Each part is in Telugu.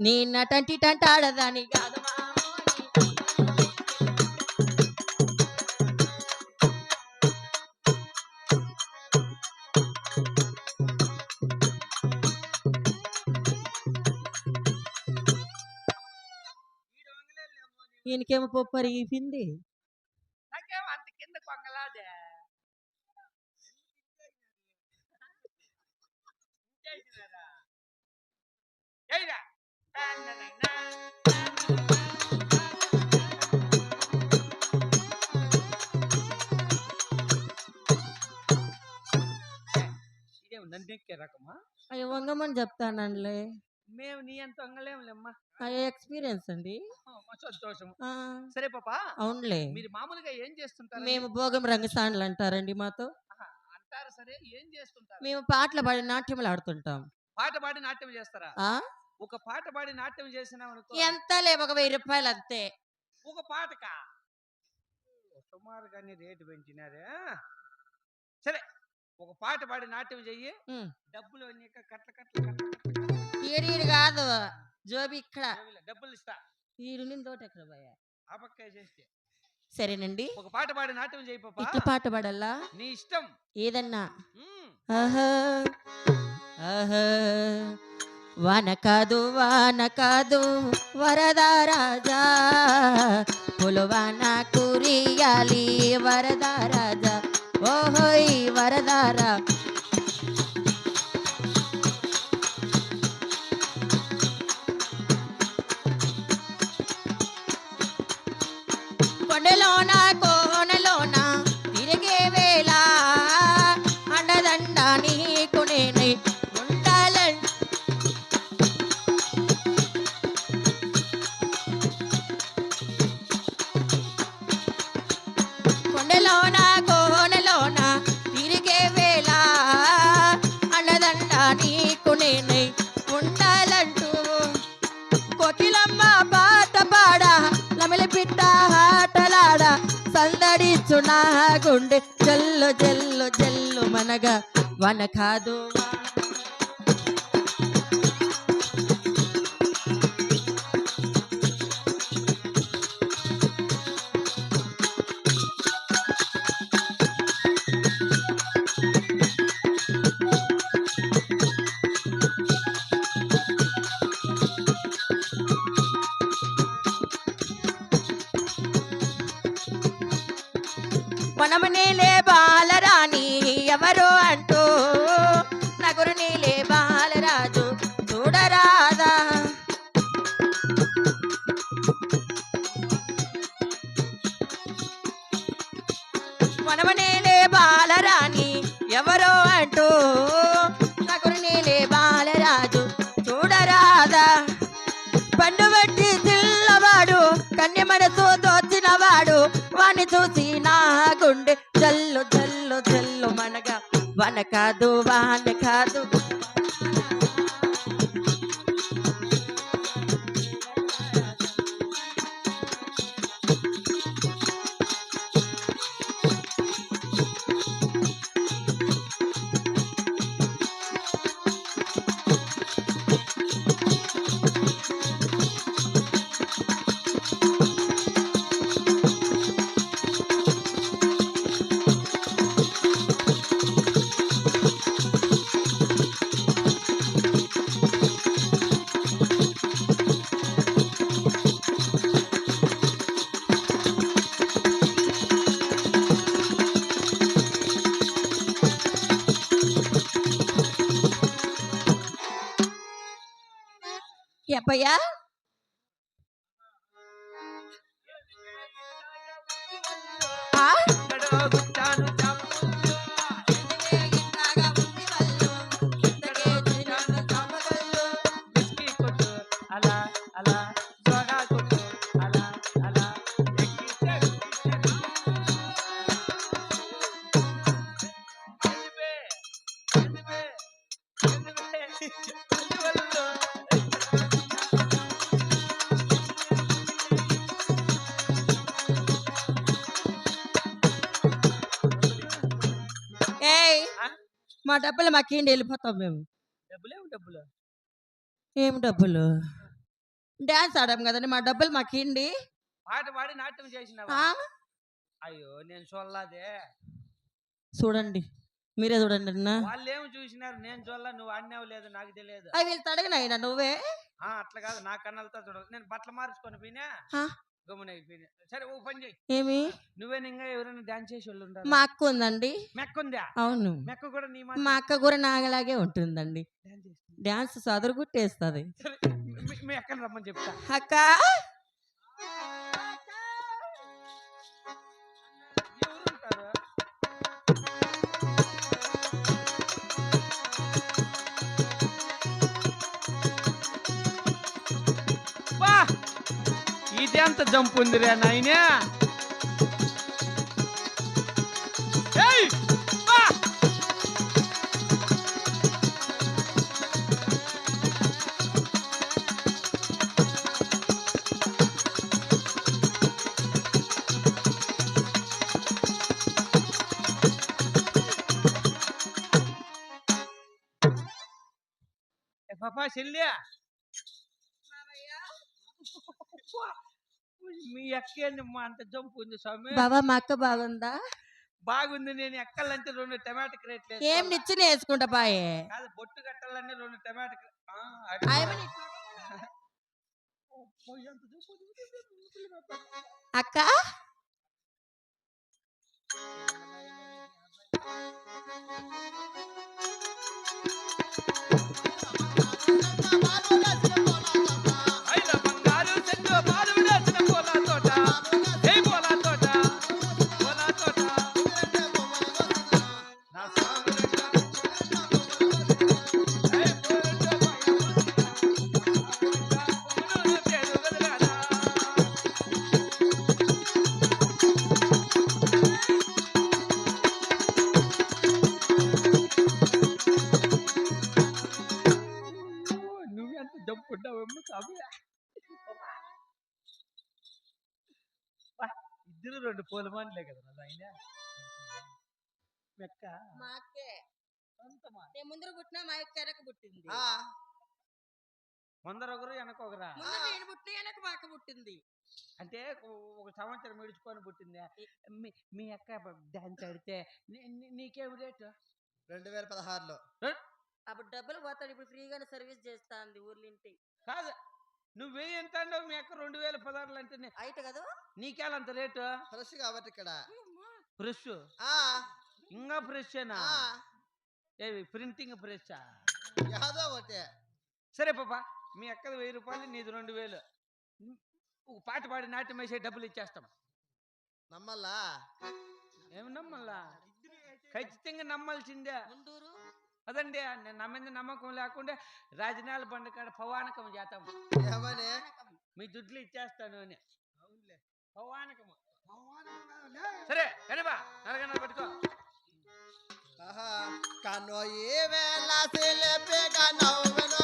నిన్న టంటి టంటాడదాని కాదు ఈయనకేమో పప్పు అరిగిపోయింది నందెక్కే రకమా? అయ్యో! వంగమని చెప్తానంలే మేము నీ అంత వంగలేములేమ్మా. అయ్యో! ఎక్స్పీరియన్స్ అండి. సంతోషం ఆ, సరే పాపా అవునులే. మీరు మామూలుగా ఏం చేస్తుంటారు మేము భోగం రంగసాండ్లు అంటారండి మాతో. అంటారు సరే ఏం చేస్తుంటారు? మేము పాటలు పాడి నాట్యములు ఆడుతుంటాం. పాట పాడి నాట్యం చేస్తారా? ఒక పాట పాడి నాట్యం చేసినాం ఎంత లే ఒక వెయ్యి రూపాయలు అంతే ఒక పాటకా? సుమారుగానే రేటు పెంచినారే. సరే ఒక పాట పాడి నాట్యం చెయ్యి. డబ్బులు అన్ని కట్ల కట్ల కట్ల కాదు. జోబి ఇక్కడ. డబ్బులు ఇస్తా. నిన్న తోట ఎక్కడ పోయా? ఆ పక్క చేస్తే సరేనండి. ఒక పాట పాడి నాట్యం చేయి పాపా. ఇట్లా పాట పాడల్లా నీ ఇష్టం. ఏదన్నా? వాన కాదు వాన కాదు. వరద రాజా. పులవాన కురియాలి వరద రాజా ఓహోయ్ వరదారా కొండలోన కోనలోన తిరిగే వేళ అండదండ నీకు నేనై ఉండాలని కొండలోన గుండె జల్లు జల్లు జల్లు మనగా వన కాదు జల్లు జల్లు మనగా వన కాదు వాన కాదు. ఎప్పయ్యా ఆ? మా డబ్బులు మాకేంటి వెళ్ళిపోతాం మేము. డబ్బులేవు డబ్బులు? ఏం డబ్బులు? డాన్స్ ఆడాం కదండి మా డబ్బులు మాకు ఇండి పాట పాడి నాట్యం చేసినావా? ఆ? అయ్యో నేను చూడలాదే. చూడండి మీరే చూడండి అన్న. వాళ్ళు ఏమి చూసినారు? నేను చూడలా నువ్వు ఆడినావు లేదు నాకు తెలియదు. అవి వీళ్ళు తడగనైనా నువ్వే? ఆ, అట్లా కాదు నా కన్నలతో చూడదు నేను బట్టలు మార్చుకొని పోయినా? గమ్మున అయిపోయినా సరే ఓ పని చేయి. ఏమి? ఇంకా ఎవరైనా డాన్స్ చేసి వాళ్ళు ఉంటారు మా అక్క ఉందండి. మెక్కుందా? అవును. మెక్క కూడా నీ మా అక్క కూడా నాగలాగే ఉంటుందండి. డాన్స్ సదరు గుట్టేస్తుంది. మీ అక్కని రమ్మని చెప్తా. అక్క! ఇది ఎంత జంప్ ఉందిరా నాయనా మీ అక్కేందమ్మా అంత జంప్ ఉంది స్వామి? బాబా మా అక్క బాగుందా? బాగుంది. నేను ఎక్కాలంటే రెండు టమాటా క్రేట్లు ఏం. నిచ్చిన వేసుకుంటా బాయే? కాదు బొట్టు కట్టాలంటే రెండు టమాటా క్రే- ఆ, ఎంత జంప్ ఉంది. అక్క? ఇద్దరు రెండు పూలమానులే కదా నా ఆయన మెక్క. మా అక్కే సొంతమా నేను ముందర పుట్టినా మా అక్క వెనక పుట్టింది. ముందర ఒకరు వెనక ఒకరా ముందర నేను పుట్టిన వెనక మా అక్క పుట్టింది. అంటే ఒక- సంవత్సరం విడుచుకొని పుట్టింది? మీ మీ అక్క డాన్స్ ఆడితే నీకేం రేటు? రెండు వేల పదహారులో. అప్పుడు డబ్బులు పోతాడు. ఇప్పుడు ఫ్రీగానే సర్వీస్ చేస్తాంది ఊర్లింటి. కాదు నువ్వు వెయ్యి ఎంత అన్నావు? మీ అక్క రెండు వేల పదహారులు అంటే నీ- అయిట కదా నీకేలంత రేటు? ఫ్రెష్ కాబట్టి ఇక్కడ. ఫ్రెష్? ఆ, ఇంకా ఫ్రెషేనా ఆ, ఏవి ప్రింటింగ్ ఫ్రెష్ యాదో ఒకటి. సరే పాప మీ అక్కది వెయ్యి రూపాయలు నీది రెండు వేలు. ఒక పాట పాడి నాట్యం వేసే డబ్బులు ఇచ్చేస్తాం. నమ్మల్లా? ఏమి నమ్మల్లా? ఖచ్చితంగా నమ్మాల్సిందే. ముందూరు. అదండి నేను నా మీద నమ్మకం లేకుండా రాజనాల బండ కాడ పవానకం చేస్తాం ఏమని మీ దుడ్లు ఇచ్చేస్తాను అని. పవానకము. సరే కనిబా నరగన పట్టుకో. ఆహా, కన్ను ఈ వేళ నవ్వెను.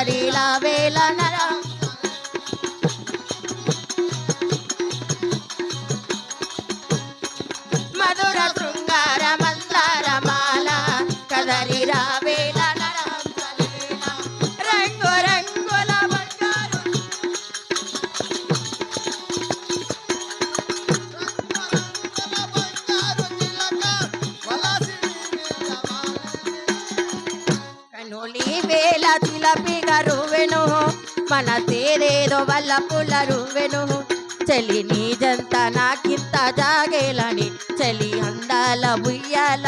కదరిలా వేల నర మధుర శృంగార మందారమాల కదరిరా వేల నరహంసలీల రంగు రంగుల బంగారు రంగురంగుల బంగారు చిలక వలసిని నిలవాలి. కనులి వేల చిలపి రువెను మన తేరేదో వల్ల పుల్ల రువెను చలి నీజంతా నాకింత జాగేలని చలి అందాల ఉయ్యాల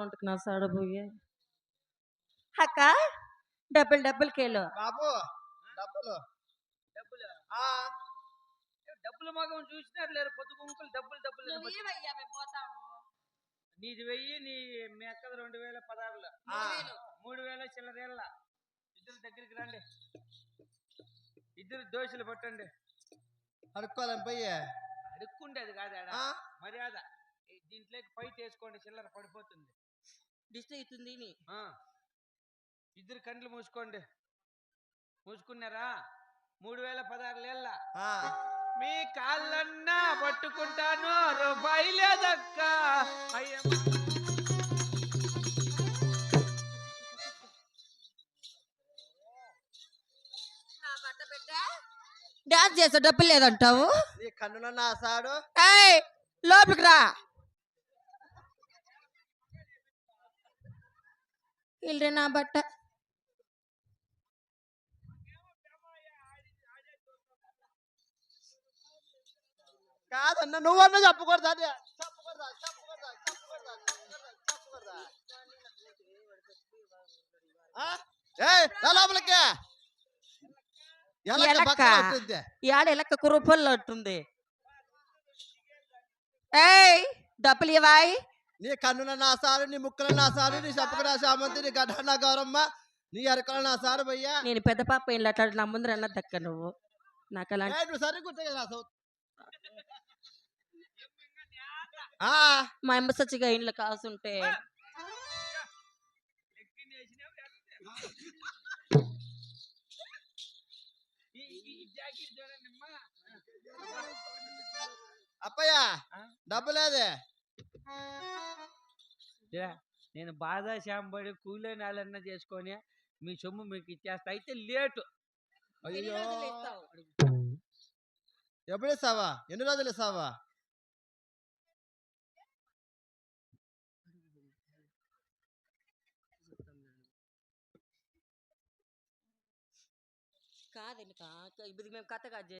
ఉంటుకు నా సాడబోయే అక్క డబ్బులు డబ్బులు కేలో. బాబు డబ్బులు. డబ్బులు. ఆ, డబ్బులు మగం చూసినారు లేరు? పొద్దు గుంకులు డబ్బులు డబ్బులు నీది వెయ్యి నీ మీ అక్కది రెండు వేల పదహారులు. ఆ. మూడు వేల చిల్లరేళ్ళ. ఇద్దరు దగ్గరికి రండి. ఇద్దరు దోశలు పట్టండి. అడుక్కోలేం పోయి. అడుక్కుండేది కాదు మర్యాద. దీంట్లోకి పై చేసుకోండి చిల్లర పడిపోతుంది. దిష్టి అవుతుంది. ఇద్దరు కండ్లు మూసుకోండి. మూసుకున్నారా? మూడు వేల పదహారు ఏళ్ళ. ఆ. మీ కాళ్ళన్నా పట్టుకుంటాను రూపాయి లేదక్క. డాన్స్ చేసే డబ్బులు లేదంటావు? నీ కన్నుల నా సాడు ఏయ్ లోపలికి రా. ఇల్రే నా బట్ట. కాదన్న నువ్వన్నా చెప్పకూడదు అది. లోపలికి. ఉంటుంది. యాడ ఎలక్క కురుపల్లో ఉంటుంది ఏయ్ డబ్బులు ఇవ్వాయి నీ కన్నుల నా సారు నీ ముక్కల నా సారు నీ చెప్పకు నా సామంతి నీ గడ్డ నా గౌరమ్మ నీ ఎరకల నా సారు భయ్యా. నేను పెద్ద పాప ఇల్లు అట్లా నా ముందర అన్న దక్క నువ్వు? నాకు అలాంటి ఏయ్, నువ్వు సరిగ్గా గుర్తుగా రా సౌత్. ఆ. మా అమ్మ సచ్చిగా ఇంట్లో కాసుంటే అప్పయ్య? డబ్బు లేదే. నేను బాధ శాంబడి కూలే నాలన్నా చేసుకొని మీ సొమ్ము మీకు ఇచ్చేస్తా. అయితే లేటు. అయ్యో! ఎప్పుడు ఇస్తావా? ఎన్ని రోజులు ఇస్తావా? కాదు ఇప్పుడు మేము కథ కాదు